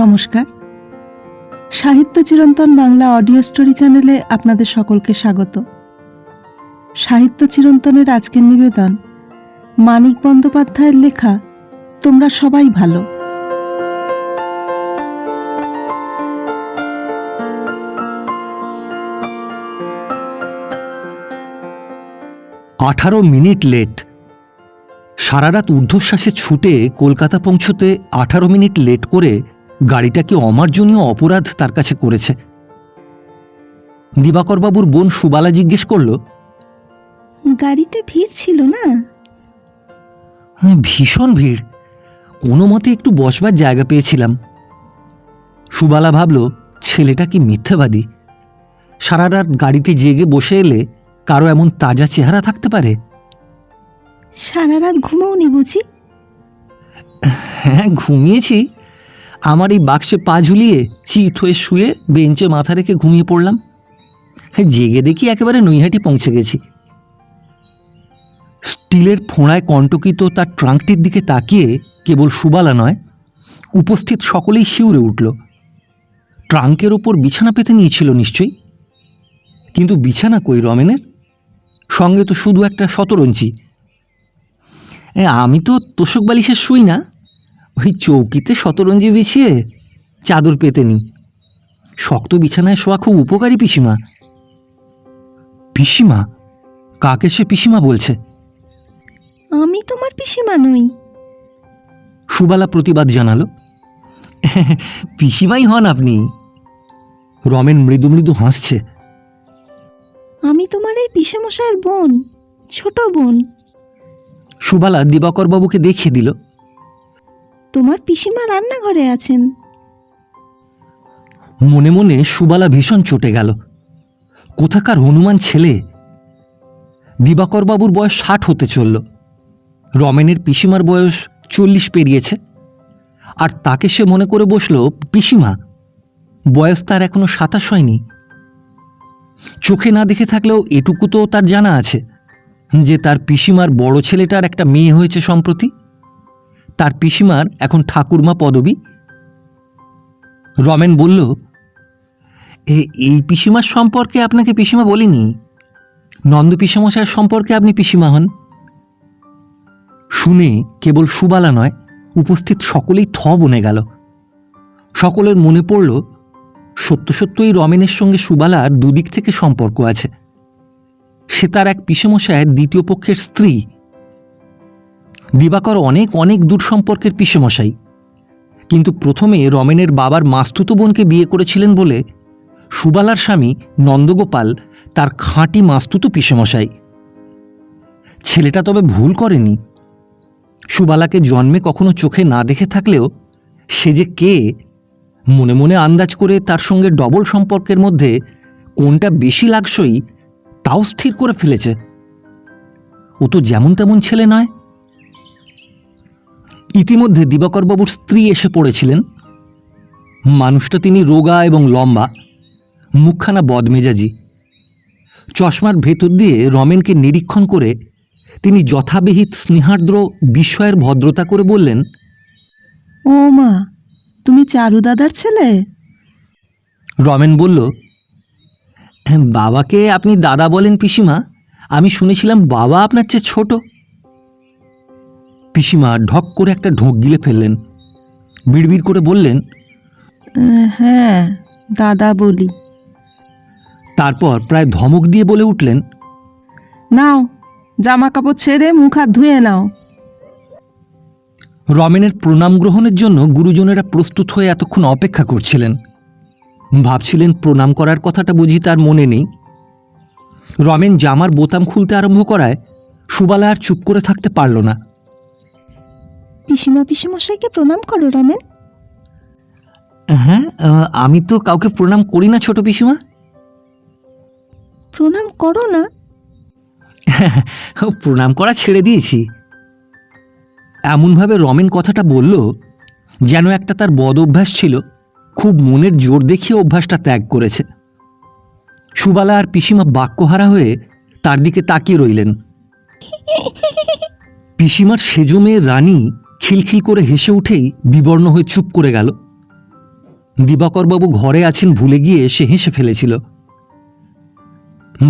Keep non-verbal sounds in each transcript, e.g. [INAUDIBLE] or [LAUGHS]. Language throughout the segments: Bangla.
নমস্কার। সাহিত্য চিরন্তন বাংলা অডিও স্টোরি চ্যানেলে আপনাদের সকলকে স্বাগত। সাহিত্য চিরন্তনের আজকের নিবেদন, মানিক বন্দ্যোপাধ্যায়ের লেখা, তোমরা সবাই ভালো। আঠারো মিনিট লেট। সারা রাত ঊর্ধ্বশ্বাসে ছুটে কলকাতা পৌঁছতে আঠারো মিনিট লেট করে গাড়িটা কি অমার্জনীয় অপরাধ তার কাছে করেছে? দিবাকরবাবুর বোন সুবালা জিজ্ঞেস করল গাড়িতে ভিড় ছিল না? "হ্যাঁ, ভীষণ ভিড়। কোনো মতে একটু বসবার জায়গা পেয়েছিলাম। সুবালা ভাবল ছেলেটা কি মিথ্যেবাদী? সারা রাত গাড়িতে জেগে বসে এলে কারও এমন তাজা চেহারা থাকতে পারে? সারা রাত ঘুমাওনি বুঝি? হ্যাঁ ঘুমিয়েছি। আমার এই বাক্সে পা ঝুলিয়ে চিত হয়ে শুয়ে বেঞ্চে মাথা রেখে ঘুমিয়ে পড়লাম। হ্যাঁ জেগে দেখি একেবারে নৈহাটি পৌঁছে গেছি। স্টিলের ফোঁড়ায় কণ্টকিত তার ট্রাঙ্কটির দিকে তাকিয়ে কেবল সুবালা নয়, উপস্থিত সকলেই শিউরে উঠল। ট্রাঙ্কের ওপর বিছানা পেতে নিয়েছিল নিশ্চয়ই, কিন্তু বিছানা কই রমেনের? সঙ্গে তো শুধু একটা শতরঞ্চি আমি তো তোষক বালিশে শুই না। ওই চৌকিতে শতরঞ্জি বিছিয়ে চাদর পেতে নি শক্ত বিছানায় শোয়া খুব উপকারী পিসিমা। পিসিমা? কাকে সে পিসিমা বলছে? আমি তোমার পিসিমা নই। সুবালা প্রতিবাদ জানালো। [LAUGHS] পিসিমাই হন আপনি। রমেন মৃদু মৃদু হাসছে। আমি তোমার এই পিসেমশাইয়ের বোন ছোট বোন। সুবালা দিবাকরবাবুকে দেখিয়ে দিল। তোমার পিসিমা রান্নাঘরে আছেন। মনে মনে সুবালা ভীষণ চটে গেল। কোথাকার হনুমান ছেলে। দিবাকরবাবুর বয়স ষাট হতে চলল। রমেনের পিসিমার বয়স চল্লিশ পেরিয়েছে। আর তাকে সে মনে করে বসল, পিসিমা, বয়স তার এখনও সাতাশ হয়নি। চোখে না দেখে থাকলেও এটুকু তো তার জানা আছে যে তার পিসিমার বড় ছেলেটার একটা মেয়ে হয়েছে সম্প্রতি। তার পিসিমার এখন ঠাকুরমা পদবী? রমেন বলল, "এ- এই পিসিমার সম্পর্কে আপনাকে পিসিমা বলিনি? নন্দ পিসিমশাইয়ের সম্পর্কে আপনি পিসিমা হন? শুনে কেবল সুবালা নয়, উপস্থিত সকলেই থ বনে গেল। সকলের মনে পড়ল, সত্য সত্যই রমেনের সঙ্গে সুবালার দুদিক থেকে সম্পর্ক আছে। সে তার এক পিসেমশায়ের দ্বিতীয় পক্ষের স্ত্রী দিবাকর অনেক অনেক দূর সম্পর্কের পিসেমশাই। কিন্তু প্রথমে রমেনের বাবার মাস্তুতো বোনকে বিয়ে করেছিলেন বলে সুবালার স্বামী নন্দগোপাল তার খাঁটি মাস্তুতো পিসেমশাই। ছেলেটা তবে ভুল করেনি। সুবালাকে জন্মে কখনো চোখে না দেখে থাকলেও সে যে কে, মনে মনে আন্দাজ করে তার সঙ্গে ডবল সম্পর্কের মধ্যে কোনটা বেশি লাগসই তাও স্থির করে ফেলেছে। ও তো যেমন তেমন ছেলে নয়। ইতিমধ্যে দিবাকরবাবুর স্ত্রী এসে পড়েছিলেন। মানুষটা তিনি রোগা এবং লম্বা মুখখানা বদমেজাজি। চশমার ভেতর দিয়ে রমেনকে নিরীক্ষণ করে তিনি যথাবিহিত স্নেহার্দ্র বিস্ময়ের ভদ্রতা করে বললেন ও মা তুমি চারু দাদার ছেলে? রমেন বলল "হ্যাঁ, বাবাকে আপনি দাদা বলেন পিসিমা আমি শুনেছিলাম বাবা আপনার চেয়ে ছোট। পিসিমা ঢক করে একটা ঢোক গিলে ফেললেন। বিড়বিড় করে বললেন হ্যাঁ দাদা বলি। তারপর প্রায় ধমক দিয়ে বলে উঠলেন নাও জামা কাপড় ছেড়ে মুখ হাত ধুয়ে নাও। রমেনের প্রণাম গ্রহণের জন্য গুরুজনেরা প্রস্তুত হয়ে এতক্ষণ অপেক্ষা করছিলেন। ভাবছিলেন প্রণাম করার কথাটা বুঝি তার মনে নেই। রমেন জামার বোতাম খুলতে আরম্ভ করায় সুবালা আর চুপ করে থাকতে পারল না। পিসিমা পিসিমশাইকে প্রণাম করো রমেন। হ্যাঁ আমি তো কাউকে প্রণাম করি না ছোট পিসিমা। প্রণাম করো না। [LAUGHS] প্রণাম করা ছেড়ে দিয়েছি। এমনভাবে রমেন কথাটা বলল যেন একটা তার বদ অভ্যাস ছিল খুব মনের জোর দেখিয়ে অভ্যাসটা ত্যাগ করেছে। সুবালা আর পিসিমা বাক্যহারা হয়ে তার দিকে তাকিয়ে রইলেন। [LAUGHS] পিসিমার সেজো মেয়ে রানী খিলখিল করে হেসে উঠেই বিবর্ণ হয়ে চুপ করে গেল। দিবাকরবাবু ঘরে আছেন ভুলে গিয়ে সে হেসে ফেলেছিল।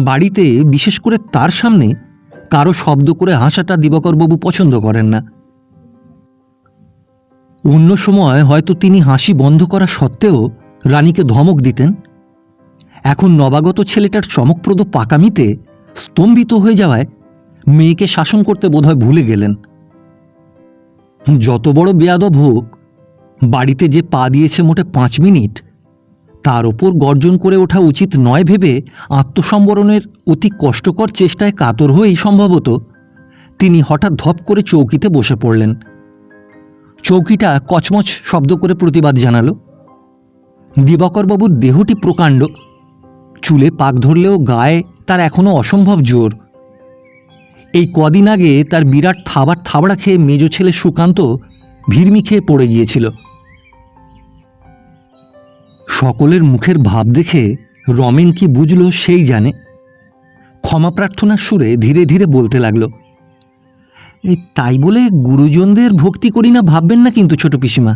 বাড়িতে বিশেষ করে তার সামনে কারও শব্দ করে হাসাটা দিবাকরবাবু পছন্দ করেন না। অন্য সময় হয়তো তিনি হাসি বন্ধ করা সত্ত্বেও রানীকে ধমক দিতেন। এখন নবাগত ছেলেটার চমকপ্রদ পাকামিতে স্তম্ভিত হয়ে যাওয়ায় মেয়েকে শাসন করতে বোধহয় ভুলে গেলেন। যত বড় বেয়াদব হোক, বাড়িতে যে পা দিয়েছে মোটে পাঁচ মিনিট, তার ওপর গর্জন করে ওঠা উচিত নয় ভেবে আত্মসম্বরণের অতি কষ্টকর চেষ্টায় কাতর হয়েই সম্ভবত তিনি হঠাৎ ধপ করে চৌকিতে বসে পড়লেন। চৌকিটা কচমচ শব্দ করে প্রতিবাদ জানালো। দিবাকরবাবুর দেহটি প্রকাণ্ড। চুলে পাক ধরলেও গায়ে তার এখনও অসম্ভব জোর। এই কদিন আগে তার বিরাট থাবার থাবড়া খেয়ে মেজ ছেলে সুকান্ত ভিড়মি খেয়ে পড়ে গিয়েছিল। সকলের মুখের ভাব দেখে রমেন কি বুঝল সেই জানে। ক্ষমা প্রার্থনার সুরে ধীরে ধীরে বলতে লাগল, এই তাই বলে গুরুজনদের ভক্তি করি না ভাববেন না কিন্তু ছোট পিসিমা।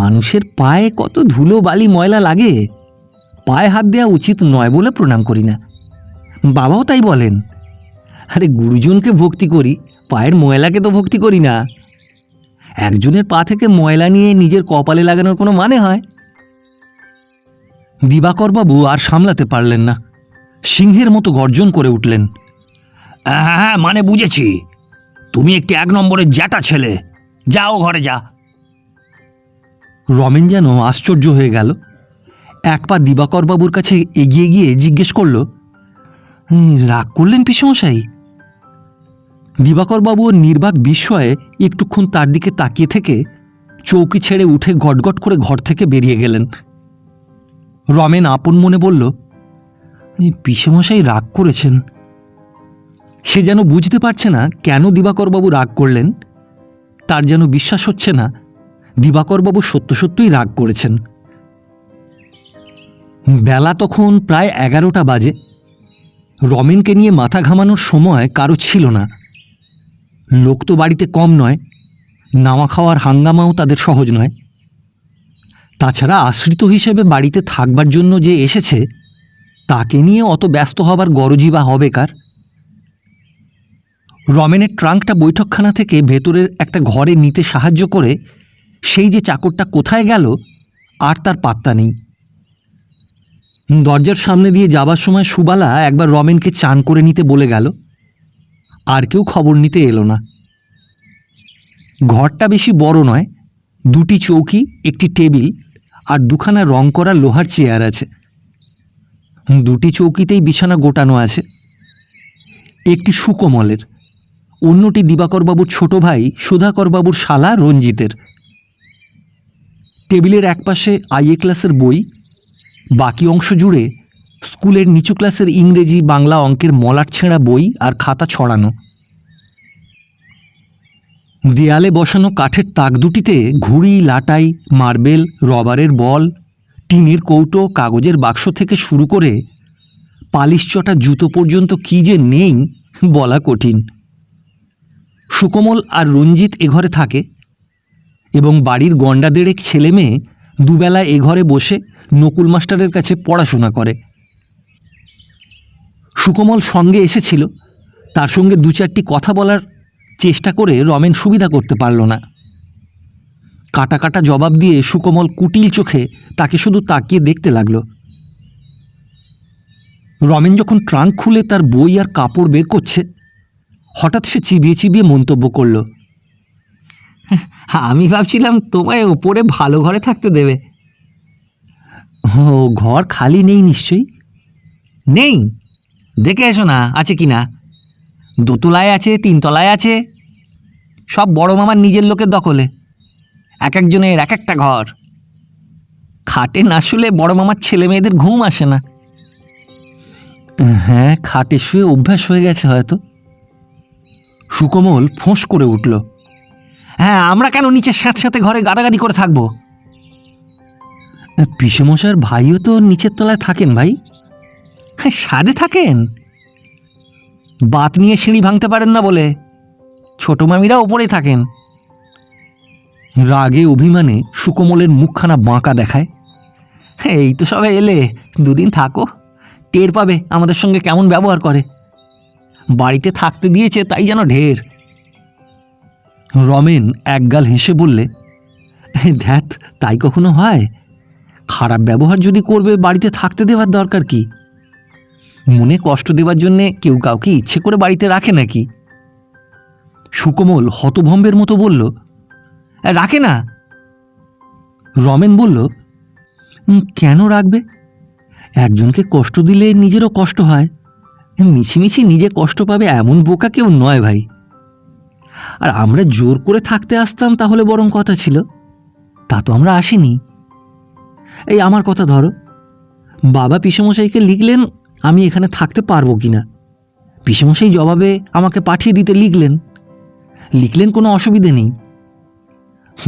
মানুষের পায়ে কত ধুলো বালি ময়লা লাগে, পায়ে হাত দেওয়া উচিত নয় বলে প্রণাম করি না। বাবাও তাই বলেন আরে গুরুজনকে ভক্তি করি, পায়ের ময়লাকে তো ভক্তি করি না। একজনের পা থেকে ময়লা নিয়ে নিজের কপালে লাগানোর কোনো মানে হয়? দিবাকরবাবু আর সামলাতে পারলেন না। সিংহের মতো গর্জন করে উঠলেন। হ্যাঁ হ্যাঁ মানে বুঝেছি। তুমি একটি এক নম্বরের জ্যাটা ছেলে। যাও ঘরে যা। রমেন যেন আশ্চর্য হয়ে গেল। এক পা দিবাকরবাবুর কাছে এগিয়ে গিয়ে জিজ্ঞেস করল রাগ করলেন পিসমশাই? দিবাকরবাবু নির্বাক বিস্ময়ে একটুক্ষণ তার দিকে তাকিয়ে থেকে চৌকি ছেড়ে উঠে গটগট করে ঘর থেকে বেরিয়ে গেলেন। রমেন আপন মনে বলল পিসেমশাই রাগ করেছেন। সে যেন বুঝতে পারছে না কেন দিবাকরবাবু রাগ করলেন। তার যেন বিশ্বাস হচ্ছে না, দিবাকরবাবু সত্য সত্যই রাগ করেছেন। বেলা তখন প্রায় এগারোটা বাজে। রমেনকে নিয়ে মাথা ঘামানোর সময় কারও ছিল না। লোক তো বাড়িতে কম নয়, নামা খাওয়ার হাঙ্গামাও তাদের সহজ নয়। তাছাড়া আশ্রিত হিসেবে বাড়িতে থাকবার জন্য যে এসেছে, তাকে নিয়ে অত ব্যস্ত হবার গরজই বা হবে কার? রমেনের ট্রাঙ্কটা বৈঠকখানা থেকে ভেতরের একটা ঘরে নিতে সাহায্য করে সেই যে চাকরটা কোথায় গেল, আর তার পাত্তা নেই। দরজার সামনে দিয়ে যাবার সময় সুবালা একবার রমেনকে চান করে নিতে বলে গেল। আর কেউ খবর নিতে এলো না। ঘরটা বেশি বড় নয়, দুটি চৌকি, একটি টেবিল আর দুখানা রং করা লোহার চেয়ার আছে। দুটি চৌকিতেই বিছানা গোটানো আছে। একটি সুকমলের, অন্যটি দিবাকরবাবুর ছোট ভাই সুধাকরবাবুর শালা রঞ্জিতের। টেবিলের একপাশে আইএ ক্লাসের বই, বাকি অংশ জুড়ে স্কুলের নিচু ক্লাসের ইংরেজি, বাংলা অঙ্কের মলাট ছেঁড়া বই আর খাতা ছড়ানো। দেয়ালে বসানো কাঠের তাক দুটিতে ঘুড়ি, লাটাই, মার্বেল, রবারের বল, টিনের কৌটো, কাগজের বাক্স থেকে শুরু করে পালিশ চটা জুতো পর্যন্ত কী যে নেই বলা কঠিন। সুকমল আর রঞ্জিত এ ঘরে থাকে এবং বাড়ির গন্ডা দেড়েক ছেলে মেয়ে দুবেলা এ ঘরে বসে নকুল মাস্টারের কাছে পড়াশোনা করে। সুকমল সঙ্গে এসেছিল। তার সঙ্গে দু চারটি কথা বলার চেষ্টা করে রমেন সুবিধা করতে পারল না। কাটা কাটা জবাব দিয়ে সুকমল কুটিল চোখে তাকে শুধু তাকিয়ে দেখতে লাগল। রমেন যখন ট্রাঙ্ক খুলে তার বই আর কাপড় বের করছে, হঠাৎ সে চিবিয়ে চিবিয়ে মন্তব্য করল, আমি ভাবছিলাম তোমায় ওপরে ভালো ঘরে থাকতে দেবে। ও, ঘর খালি নেই নিশ্চয়ই? নেই! দেখে এসো না, আছে কি না? দোতলায় আছে, তিনতলায় আছে। সব বড় মামার নিজের লোকের দখলে। এক একজনের এক একটা ঘর। খাটে না শুলে বড় মামার ছেলে মেয়েদের ঘুম আসে না। হ্যাঁ খাটে শুয়ে অভ্যাস হয়ে গেছে হয়তো। সুকমল ফোঁস করে উঠল। হ্যাঁ আমরা কেন নিচের স্যাঁত সাথে ঘরে গাড়াগাড়ি করে থাকব? পিসেমশার ভাইও তো নিচের তলায় থাকেন ভাই। সাদে থাকেন। বাত নিয়ে সিঁড়ি ভাঙতে পারেন না বলে। ছোট মামিরা ওপরেই থাকেন। রাগে অভিমানে সুকোমলের মুখখানা বাঁকা দেখায়। "হ্যাঁ, এই তো সবে এলে দুদিন থাকো। টের পাবে আমাদের সঙ্গে কেমন ব্যবহার করে। বাড়িতে থাকতে দিয়েছে তাই যেন ঢের। রমেন একগাল হেসে বললে ধ্যাত তাই কখনো হয়? খারাপ ব্যবহার যদি করবে বাড়িতে থাকতে দেওয়ার দরকার কি? মনে কষ্ট দেবার জন্যে কেউ কাউকে ইচ্ছে করে বাড়িতে রাখে নাকি? সুকোমল হতভম্বের মতো বলল রাখে না। রমেন বলল "উম, কেন রাখবে? একজনকে কষ্ট দিলে নিজেরও কষ্ট হয়। মিছিমিছি নিজে কষ্ট পাবে এমন বোকা কেউ নয় ভাই। আর আমরা জোর করে থাকতে আসতাম তাহলে বরং কথা ছিল। তা তো আমরা আসিনি। এই আমার কথা ধরো। বাবা পিসেমশাইকে লিখলেন আমি এখানে থাকতে পারব কি না? পিসেমশাই জবাবে আমাকে পাঠিয়ে দিতে লিখলেন। লিখলেন কোনো অসুবিধে নেই।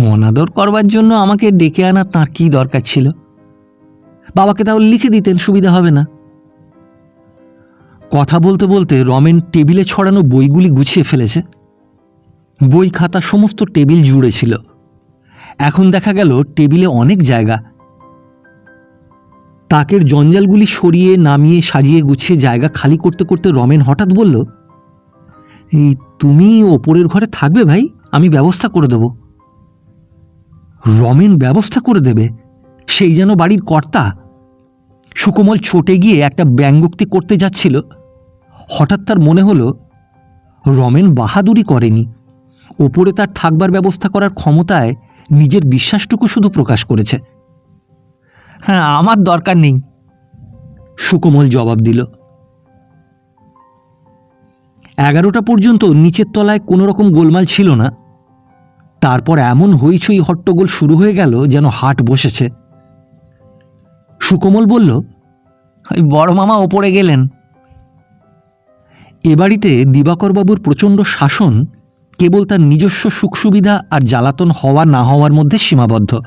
অনাদর করবার জন্য আমাকে ডেকে আনা তাঁর কী দরকার ছিল? বাবাকে তাও লিখে দিতেন, সুবিধা হবে না। কথা বলতে বলতে রমেন টেবিলে ছড়ানো বইগুলি গুছিয়ে ফেলেছে। বই খাতা সমস্ত টেবিল জুড়ে ছিল। এখন দেখা গেল টেবিলে অনেক জায়গা। তাকের জঞ্জালগুলি সরিয়ে, নামিয়ে, সাজিয়ে, গুছিয়ে জায়গা খালি করতে করতে রমেন হঠাৎ বলল, এই তুমি ওপরের ঘরে থাকবে ভাই, আমি ব্যবস্থা করে দেব। রমেন ব্যবস্থা করে দেবে? সেই যেন বাড়ির কর্তা সুকোমল ছোটে গিয়ে একটা ব্যঙ্গোক্তি করতে যাচ্ছিল। হঠাৎ তার মনে হলো, রমেন বাহাদুরি করেনি। ওপরে তার থাকবার ব্যবস্থা করার ক্ষমতায় নিজের বিশ্বাসটুকু শুধু প্রকাশ করেছে। হ্যাঁ আমার দরকার নেই। সুকোমল জবাব দিল। এগারোটা পর্যন্ত নিচের তলায় কোনো রকম গোলমাল ছিল না। তারপর এমন হইচই হট্টগোল শুরু হয়ে গেল যেন হাট বসেছে। সুকোমল বলল, ওই বড় মামা ওপরে গেলেন। এ বাড়িতে দিবাকরবাবুর প্রচণ্ড শাসন কেবল তার নিজস্ব সুখ সুবিধা আর জ্বালাতন হওয়া না হওয়ার মধ্যে সীমাবদ্ধ।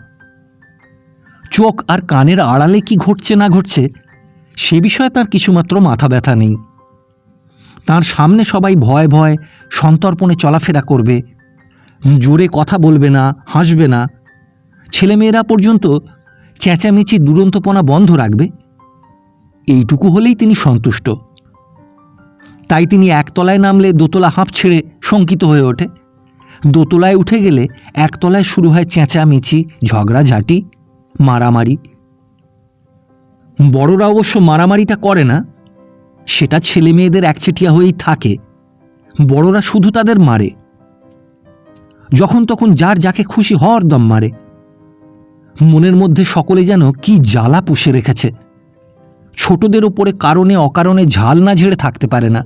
চোখ আর কানের আড়ালে কি ঘটছে না ঘটছে, সে বিষয়ে তার কিছুমাত্র মাথা ব্যথা নেই। তার সামনে সবাই ভয় ভয় সন্তর্পণে চলাফেরা করবে, জোরে কথা বলবে না, হাসবে না। ছেলেমেয়েরা পর্যন্ত চেঁচামেচি দুরন্তপনা বন্ধ রাখবে। এইটুকু হলেই তিনি সন্তুষ্ট। তাই তিনি একতলায় নামলে দোতলা হাঁপ ছেড়ে শঙ্কিত হয়ে ওঠে। দোতলায় উঠে গেলে একতলায় শুরু হয় চেঁচামেচি, ঝগড়াঝাঁটি। মারামারি। বড়রা অবশ্য মারামারিটা করে না, সেটা ছেলে মেয়েদের একচেটিয়া হয়েই থাকে। বড়রা শুধু তাদের মারে। যখন তখন যার যাকে খুশি হওয়ার দম মারে। মনের মধ্যে সকলে যেন কি জ্বালা পুষে রেখেছে। ছোটদের ওপরে কারণে অকারণে ঝাল না ঝেড়ে থাকতে পারে না।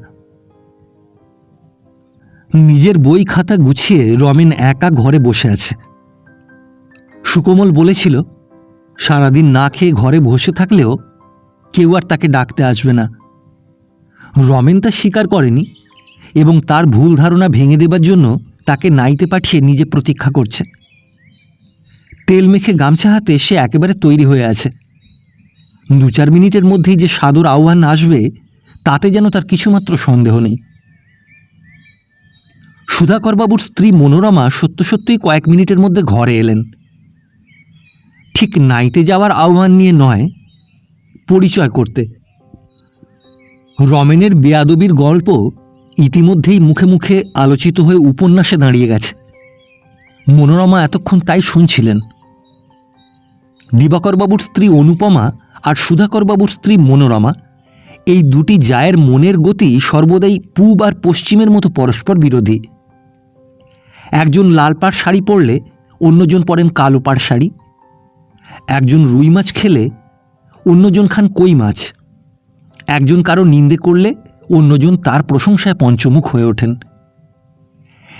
নিজের বই খাতা গুছিয়ে রমেন একা ঘরে বসে আছে। সুকোমল বলেছিল সারাদিন না খেয়ে ঘরে বসে থাকলেও কেউ আর তাকে ডাকতে আসবে না। রমেন তা স্বীকার করেনি এবং তার ভুল ধারণা ভেঙে দেবার জন্য তাকে নাইতে পাঠিয়ে নিজে প্রতীক্ষা করছে। তেল মেখে গামছা হাতে সে একেবারে তৈরি হয়ে আছে। দু চার মিনিটের মধ্যেই যে সাদর আহ্বান আসবে, তাতে যেন তার কিছুমাত্র সন্দেহ নেই। সুধাকরবাবুর স্ত্রী মনোরমা সত্য সত্যই কয়েক মিনিটের মধ্যে ঘরে এলেন। ঠিক নাইতে যাওয়ার আহ্বান নিয়ে নয়, পরিচয় করতে। রমেনের বেয়াদবির গল্প ইতিমধ্যেই মুখে মুখে আলোচিত হয়ে উপন্যাসে দাঁড়িয়ে গেছে। মনোরমা এতক্ষণ তাই শুনছিলেন। দিবাকরবাবুর স্ত্রী অনুপমা আর সুধাকরবাবুর স্ত্রী মনোরমা এই দুটি জায়ের মনের গতি সর্বদাই পূব আর পশ্চিমের মতো পরস্পর বিরোধী। একজন লাল পাড় শাড়ি পরলে অন্যজন পরেন কালো পাড় শাড়ি। একজন রুই মাছ খেলে অন্যজন খান কই মাছ। একজন কারও নিন্দে করলে অন্যজন তার প্রশংসায় পঞ্চমুখ হয়ে ওঠেন।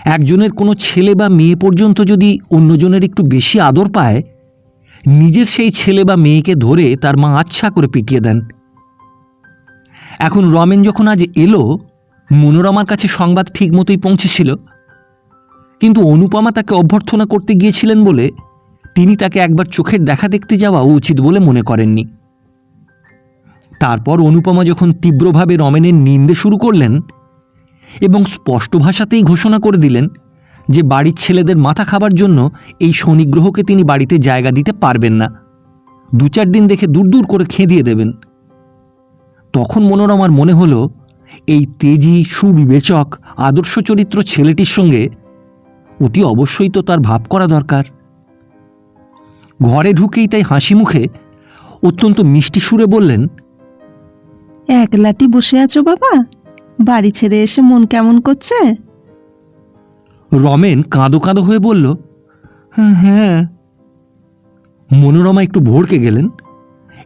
একজনের কোনো ছেলে বা মেয়ে পর্যন্ত যদি অন্যজনের একটু বেশি আদর পায়, নিজের সেই ছেলে বা মেয়েকে ধরে তার মা আচ্ছা করে পিটিয়ে দেন। এখন রমেন যখন আজ এলো, মনোরমার কাছে সংবাদ ঠিক মতোই পৌঁছেছিল। কিন্তু অনুপমা তাকে অভ্যর্থনা করতে গিয়েছিলেন বলে তিনি তাকে একবার চোখের দেখা দেখতে যাওয়া উচিত বলে মনে করেননি। তারপর অনুপমা যখন তীব্রভাবে রমেনের নিন্দে শুরু করলেন এবং স্পষ্ট ভাষাতেই ঘোষণা করে দিলেন যে বাড়ির ছেলেদের মাথা খাবার জন্য এই শনিগ্রহকে তিনি বাড়িতে জায়গা দিতে পারবেন না। দু চার দিন দেখে দূর দূর করে খেদিয়ে দেবেন। তখন মনোরমার মনে হলো, এই তেজি, সুবিবেচক, আদর্শ চরিত্র ছেলেটির সঙ্গে অতি অবশ্যই তো তার ভাব করা দরকার। ঘরে ঢুকেই তাই হাসি মুখে অত্যন্ত মিষ্টি সুরে বললেন একলাটি বসে আছো বাবা? বাড়ি ছেড়ে এসে মন কেমন করছে? রমেন কাঁদো কাঁদো হয়ে বলল হ্যাঁ হ্যাঁ। মনোরমা একটু ভড়কে গেলেন।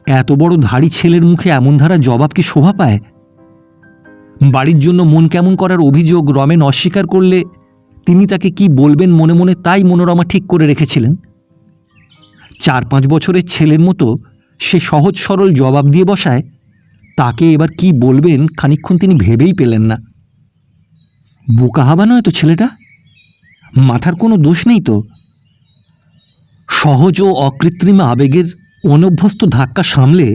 এত বড় ধাড়ি ছেলের মুখে এমন ধারা জবাব কি শোভা পায়? বাড়ির জন্য মন কেমন করার অভিযোগ রমেন অস্বীকার করলে তিনি তাকে কি বলবেন মনে মনে তাই মনোরমা ঠিক করে রেখেছিলেন। চার পাঁচ বছরের ছেলের মতো সে সহজ সরল জবাব দিয়ে বসায়, তাকে এবার কি বলবেন খানিকক্ষণ তিনি ভেবেই পেলেন না। বোকা হাবা নয় তো ছেলেটা? মাথার কোনো দোষ নেই তো? সহজ ও অকৃত্রিম আবেগের অনভ্যস্ত ধাক্কা সামলে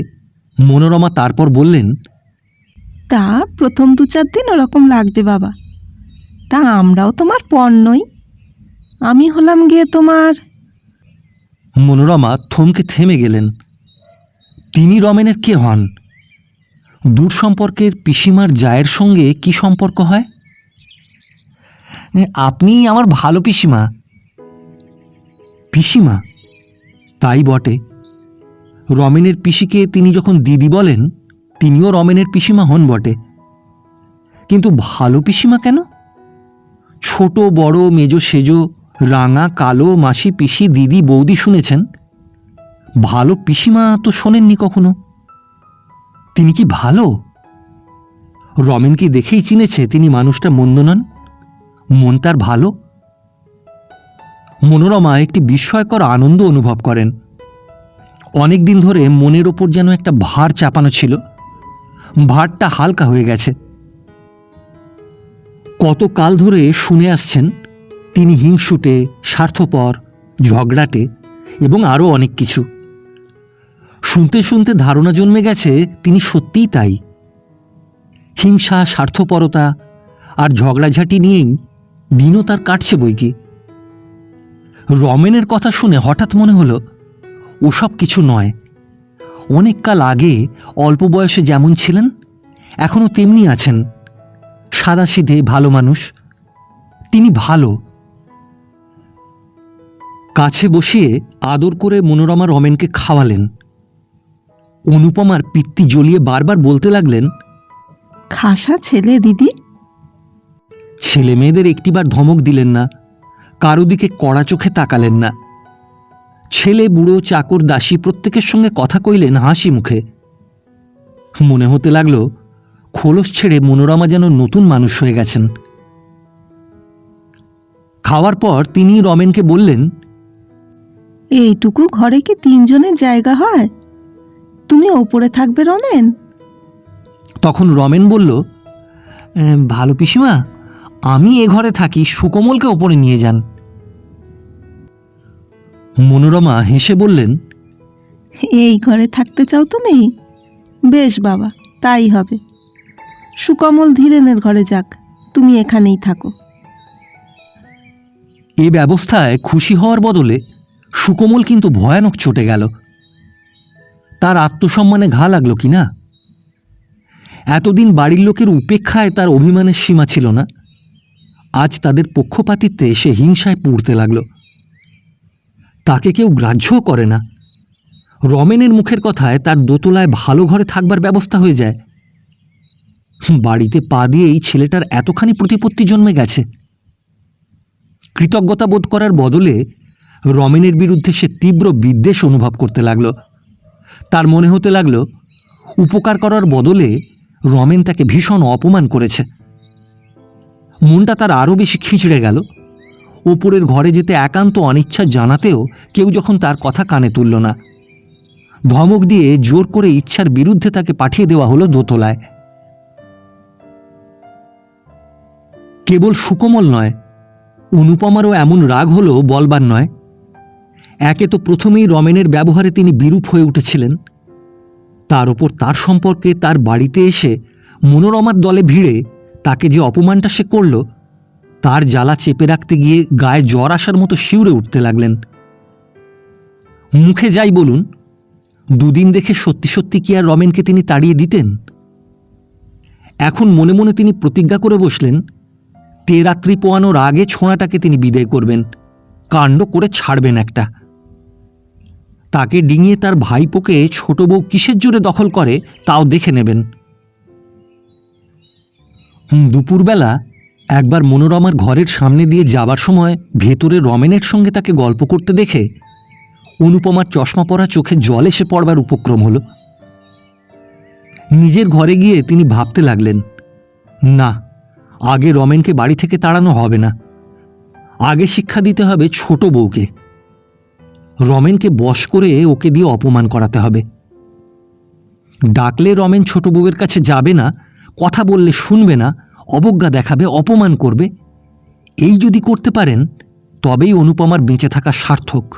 মনোরমা তারপর বললেন, তা প্রথম দু চার দিন ওরকম লাগবে বাবা। তা আমরাও তোমার পর নই। আমি হলাম গিয়ে তোমার মনোরমা থমকে থেমে গেলেন। তিনি রমেনের কে হন? দূর সম্পর্কের পিসিমার জায়ের সঙ্গে কি সম্পর্ক হয়? আপনি আমার ভালো পিসিমা। পিসিমা? তাই বটে। রমেনের পিসিকে তিনি যখন দিদি বলেন, তিনিও রমেনের পিসিমা হন বটে। কিন্তু ভালো পিসিমা কেন? ছোট, বড়, মেজো, সেজো রাঙা, কালো মাসি, পিসি, দিদি, বৌদি শুনেছেন? ভালো পিসিমা তো শোনেননি কখনো। তিনি কি ভালো? রমেন কি দেখেই চিনেছে তিনি মানুষটা মন্দ নন? মন তার ভালো? মনোরমা একটি বিস্ময়কর আনন্দ অনুভব করেন। অনেক দিন ধরে মনের ওপর যেন একটা ভার চাপানো ছিল। ভারটা হালকা হয়ে গেছে। কত কাল ধরে শুনে আসছেন তিনি হিংসুটে, স্বার্থপর, ঝগড়াটে এবং আরও অনেক কিছু। শুনতে শুনতে ধারণা জন্মে গেছে তিনি সত্যিই তাই। হিংসা, স্বার্থপরতা আর ঝগড়াঝাটি নিয়েই দিনও তার কাটছে বই কি রমেনের কথা শুনে হঠাৎ মনে হলো, ওসব কিছু নয়। অনেক কাল আগে অল্প বয়সে যেমন ছিলেন, এখনও তেমনি আছেন। সাদাসিধে ভালো মানুষ। তিনি ভালো কাছে বসিয়ে আদর করে মনোরমা রমেনকে খাওয়ালেন। অনুপমার পিত্তি জ্বলিয়ে বারবার বলতে লাগলেন খাসা ছেলে দিদি। ছেলে মেয়েদের একটিবার ধমক দিলেন না কারও দিকে কড়া চোখে তাকালেন না। ছেলে বুড়ো চাকর দাসী প্রত্যেকের সঙ্গে কথা কইলেন হাসি মুখে। মনে হতে লাগল খোলস ছেড়ে মনোরমা যেন নতুন মানুষ হয়ে গেছেন। খাওয়ার পর তিনি রমেনকে বললেন এইটুকু ঘরে কি তিনজনের জায়গা হয়? তুমি ওপরে থাকবে রমেন? তখন রমেন বলল ভালো পিসিমা আমি এ ঘরে থাকি সুকমলকে ওপরে নিয়ে যান। মনোরমা হেসে বললেন এই ঘরে থাকতে চাও তুমি? বেশ বাবা তাই হবে। সুকমল ধীরেনের ঘরে যাক তুমি এখানেই থাকো। এ ব্যবস্থায় খুশি হওয়ার বদলে সুকমল কিন্তু ভয়ানক চটে গেল। তার আত্মসম্মানে ঘা লাগল কি না? এতদিন বাড়ির লোকের উপেক্ষায় তার অভিমানের সীমা ছিল না। আজ তাদের পক্ষপাতিত্বে সে হিংসায় পুড়তে লাগল। তাকে কেউ গ্রাহ্যও করে না। রমেনের মুখের কথায় তার দোতলায় ভালো ঘরে থাকবার ব্যবস্থা হয়ে যায়। বাড়িতে পা দিয়ে এই ছেলেটার এতখানি প্রতিপত্তি জন্মে গেছে। কৃতজ্ঞতা বোধ করার বদলে রমেনের বিরুদ্ধে সে তীব্র বিদ্বেষ অনুভব করতে লাগল। তার মনে হতে লাগল, উপকার করার বদলে রমেন তাকে ভীষণ অপমান করেছে। মনটা তার আরও বেশি খিঁচড়ে গেল। ওপরের ঘরে যেতে একান্ত অনিচ্ছা জানাতেও কেউ যখন তার কথা কানে তুলল না। ধমক দিয়ে জোর করে ইচ্ছার বিরুদ্ধে তাকে পাঠিয়ে দেওয়া হলো দোতলায়। কেবল সুকমল নয়, অনুপমারও এমন রাগ হলো বলবার নয়। একে তো প্রথমেই রমেনের ব্যবহারে তিনি বিরূপ হয়ে উঠেছিলেন। তার ওপর তার সম্পর্কে তার বাড়িতে এসে মনোরমার দলে ভিড়ে তাকে যে অপমানটা সে করল, তার জ্বালা চেপে রাখতে গিয়ে গায়ে জ্বর আসার মতো শিউরে উঠতে লাগলেন। মুখে যাই বলুন, দুদিন দেখে সত্যি সত্যি কি আর রমেনকে তিনি তাড়িয়ে দিতেন? এখন মনে মনে তিনি প্রতিজ্ঞা করে বসলেন, তে রাত্রি পোয়ানোর আগে ছোঁড়াটাকে তিনি বিদায় করবেন, কাণ্ড করে ছাড়বেন একটা। তাকে ডিঙিয়ে তার ভাইপোকে ছোট বউ কিসের জোরে দখল করে, তাও দেখে নেবেন। দুপুরবেলা একবার মনোরমার ঘরের সামনে দিয়ে যাবার সময় ভেতরে রমেনের সঙ্গে তাকে গল্প করতে দেখে অনুপমার চশমা পরা চোখে জল এসে পড়বার উপক্রম হলো। নিজের ঘরে গিয়ে তিনি ভাবতে লাগলেন, না, আগে রমেনকে বাড়ি থেকে তাড়ানো হবে না। আগে শিক্ষা দিতে হবে ছোট বউকে। রমেনকে বশ করে ওকে দিয়ে অপমান করাতে হবে। ডাকলে রমেন ছোট বউয়ের কাছে যাবে না, কথা বললে শুনবে না, অবজ্ঞা দেখাবে, অপমান করবে। এই যদি করতে পারেন, তবেই অনুপমার বেঁচে থাকা সার্থক।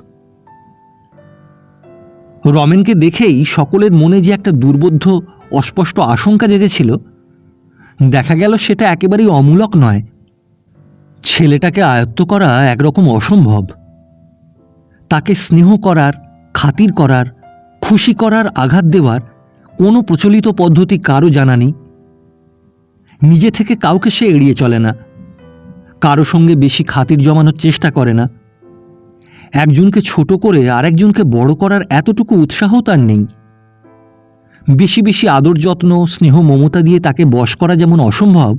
রমেনকে দেখেই সকলের মনে যে একটা দুর্বোধ্য, অস্পষ্ট আশঙ্কা জেগেছিল। দেখা গেল সেটা একেবারেই অমূলক নয়। ছেলেটাকে আয়ত্ত করা একরকম অসম্ভব। তাকে স্নেহ করার, খাতির করার, খুশি করার আঘাত দেওয়ার কোনো প্রচলিত পদ্ধতি কারও জানা নেই। নিজে থেকে কাউকে সে এড়িয়ে চলে না। কারও সঙ্গে বেশি খাতির জমানোর চেষ্টা করে না। একজনকে ছোট করে আরেকজনকে বড় করার এতটুকু উৎসাহ তার নেই। বেশি বেশি আদর যত্ন, স্নেহ, মমতা দিয়ে তাকে বশ করা যেমন অসম্ভব,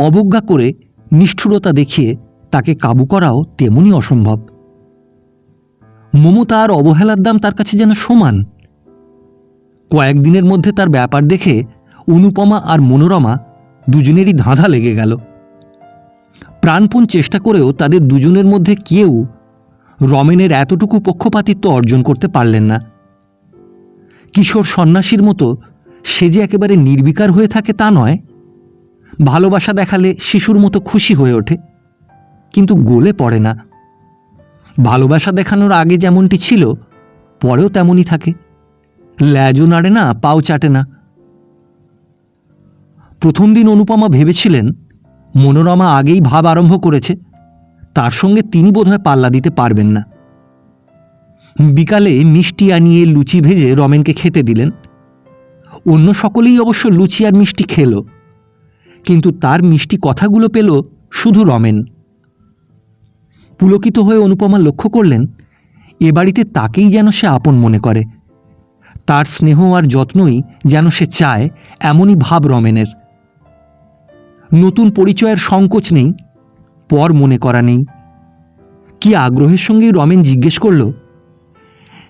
অবজ্ঞা করে নিষ্ঠুরতা দেখিয়ে তাকে কাবু করাও তেমনই অসম্ভব। মমতা আর অবহেলার দাম তার কাছে যেন সমান। কয়েকদিনের মধ্যে তার ব্যাপার দেখে অনুপমা আর মনোরমা দুজনেরই ধাঁধা লেগে গেল। প্রাণপণ চেষ্টা করেও তাদের দুজনের মধ্যে কেউ রমেনের এতটুকু পক্ষপাতিত্ব অর্জন করতে পারলেন না। কিশোর সন্ন্যাসীর মতো সে যে একেবারে নির্বিকার হয়ে থাকে তা নয়, ভালোবাসা দেখালে শিশুর মতো খুশি হয়ে ওঠে, কিন্তু গোলে পড়ে না। ভালোবাসা দেখানোর আগে যেমনটি ছিল, পরেও তেমনই থাকে। ল্যাজও নাড়ে না, পাও চাটে না। প্রথম দিন অনুপমা ভেবেছিলেন, মনোরমা আগেই ভাব আরম্ভ করেছে, তার সঙ্গে তিনি বোধহয় পাল্লা দিতে পারবেন না। বিকালে মিষ্টি আনিয়ে লুচি ভেজে রমেনকে খেতে দিলেন। অন্য সকলেই অবশ্য লুচি আর মিষ্টি খেল, কিন্তু তার মিষ্টি কথাগুলো পেল শুধু রমেন। পুলকিত হয়ে অনুপমা লক্ষ্য করলেন, এ বাড়িতে তাকেই যেন সে আপন মনে করে। তার স্নেহ আর যত্নই যেন সে চায়, এমনই ভাব রমেনের। নতুন পরিচয়ের সংকোচ নেই, পর মনে করা নেই। কি আগ্রহের সঙ্গেই রমেন জিজ্ঞেস করল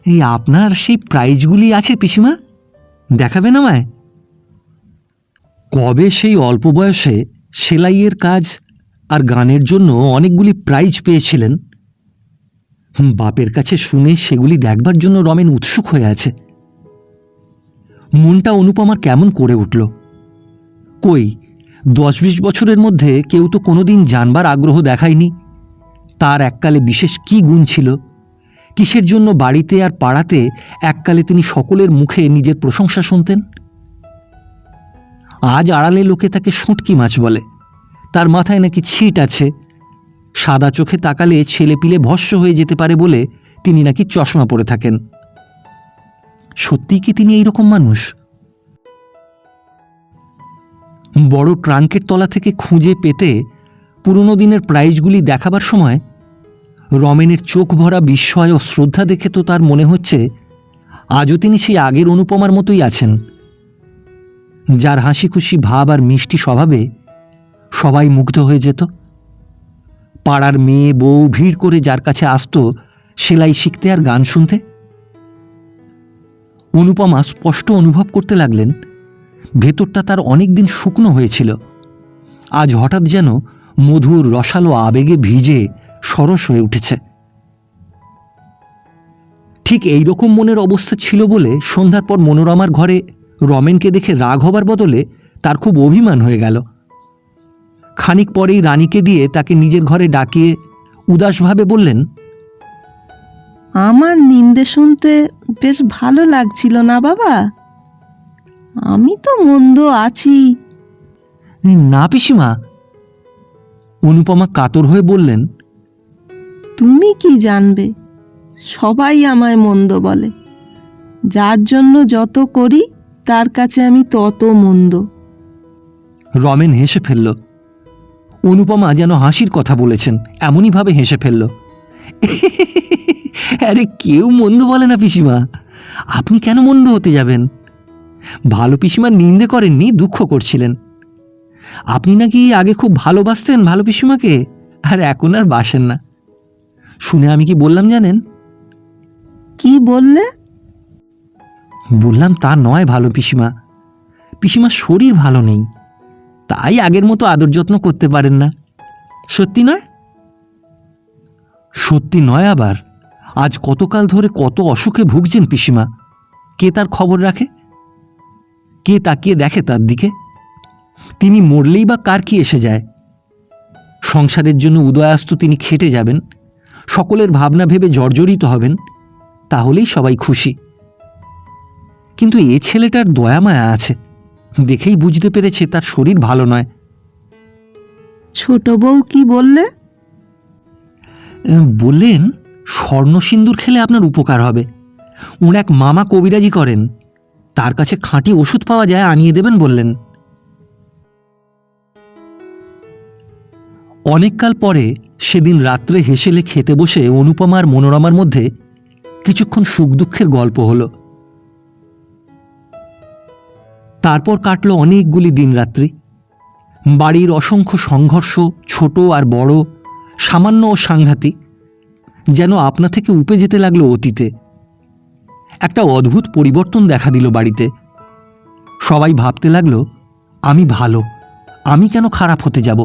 এই আপনার সেই প্রাইজগুলি আছে পিসিমা? দেখাবেন আমায়? কবে সেই অল্প বয়সে সেলাইয়ের কাজ আর গানের জন্য অনেকগুলি প্রাইজ পেয়েছিলেন। বাপের কাছে শুনে সেগুলি দেখবার জন্য রমেন উৎসুক হয়ে আছে। মনটা অনুপমার কেমন করে উঠল। কই দশ বিশ বছরের মধ্যে কেউ তো কোনোদিন জানবার আগ্রহ দেখায়নি। তার এককালে বিশেষ কি গুণ ছিল? কিসের জন্য বাড়িতে আর পাড়াতে এককালে তিনি সকলের মুখে নিজের প্রশংসা শুনতেন? আজ আড়ালে লোকে তাকে শুঁটকি মাছ বলে। তার মাথায় নাকি ছিট আছে। সাদা চোখে তাকালে ছেলেপিলে ভস্য হয়ে যেতে পারে বলে তিনি নাকি চশমা পরে থাকেন। সত্যিই কি তিনি এইরকম মানুষ? বড় ট্রাঙ্কের তলা থেকে খুঁজে পেতে পুরনো দিনের প্রাইজগুলি দেখাবার সময় রমেনের চোখ ভরা বিস্ময় ও শ্রদ্ধা দেখে তো তার মনে হচ্ছে আজও তিনি সেই আগের অনুপমার মতোই আছেন। যার হাসি খুশি ভাব আর মিষ্টি স্বভাবে সবাই মুগ্ধ হয়ে যেত। পাড়ার মেয়ে বউ ভিড় করে যার কাছে আসতো, সেলাই শিখতে আর গান শুনতে। অনুপমা স্পষ্ট অনুভব করতে লাগলেন, ভেতরটা তার অনেক দিন শুকনো হয়েছিল। আজ হঠাৎ যেন মধুর রসালো আবেগে ভিজে সরস হয়ে উঠেছে। ঠিক এই রকম মনের অবস্থা ছিল বলে সন্ধ্যার পর মনোরমার ঘরে রমেনকে দেখে রাগ হবার বদলে তার খুব অভিমান হয়ে গেল। খানিক পরেই রানীকে দিয়ে তাকে নিজের ঘরে ডাকিয়ে উদাসভাবে বললেন আমার নিন্দে শুনতে বেশ ভালো লাগছিল না বাবা? আমি তো মন্দ আছি। না পিসিমা। অনুপমা কাতর হয়ে বললেন তুমি কি জানবে? সবাই আমায় মন্দ বলে। যার জন্য যত করি তার কাছে আমি তত মন্দ। রমেন হেসে ফেলল অনুপমা যেন হাসির কথা বলেছেন এমনইভাবে হেসে ফেলল। আরে কেউ মন্দ বলে না পিসিমা। আপনি কেন মন্দ হতে যাবেন? ভালো পিসিমার নিন্দে করেননি দুঃখ করছিলেন। আপনি নাকি আগে খুব ভালোবাসতেন ভালো পিসিমাকে আর এখন আর বাসেন না। শুনে আমি কি বললাম জানেন? কি বললে? বললাম তা নয় ভালো পিসিমা। পিসিমার শরীর ভালো নেই। তাই আগের মতো আদর যত্ন করতে পারেন না। সত্যি নয়? সত্যি নয় আবার। আজ কতকাল ধরে কত অসুখে ভুগছেন পিসিমা। কে তার খবর রাখে? কে তাকিয়ে দেখে তার দিকে? তিনি মরলেই বা কার কি এসে যায়? সংসারের জন্য উদয়াস্ত তিনি খেটে যাবেন। সকলের ভাবনা ভেবে জর্জরিত হবেন। তাহলেই সবাই খুশি। কিন্তু এ ছেলেটার দয়া মায়া আছে। দেখেই বুঝতে পেরেছে তার শরীর ভালো নয়। ছোট বউ কি বললে? বললেন স্বর্ণ সিন্দুর খেলে আপনার উপকার হবে। ওর এক মামা কবিরাজি করেন। তার কাছে খাঁটি ওষুধ পাওয়া যায় আনিয়ে দেবেন বললেন। অনেককাল পরে সেদিন রাত্রে হেসেলে খেতে বসে অনুপমার মনোরমার মধ্যে কিছুক্ষণ সুখ দুঃখের গল্প হলো। তারপর কাটল অনেকগুলি দিন রাত্রি বাড়ির অসংখ্য সংঘর্ষ, ছোট আর বড়, সামান্য ও সাংঘাতিক, যেন আপনা থেকে উপে যেতে লাগল অতীতে। একটা অদ্ভুত পরিবর্তন দেখা দিল বাড়িতে। সবাই ভাবতে লাগল, আমি ভালো, আমি কেন খারাপ হতে যাব?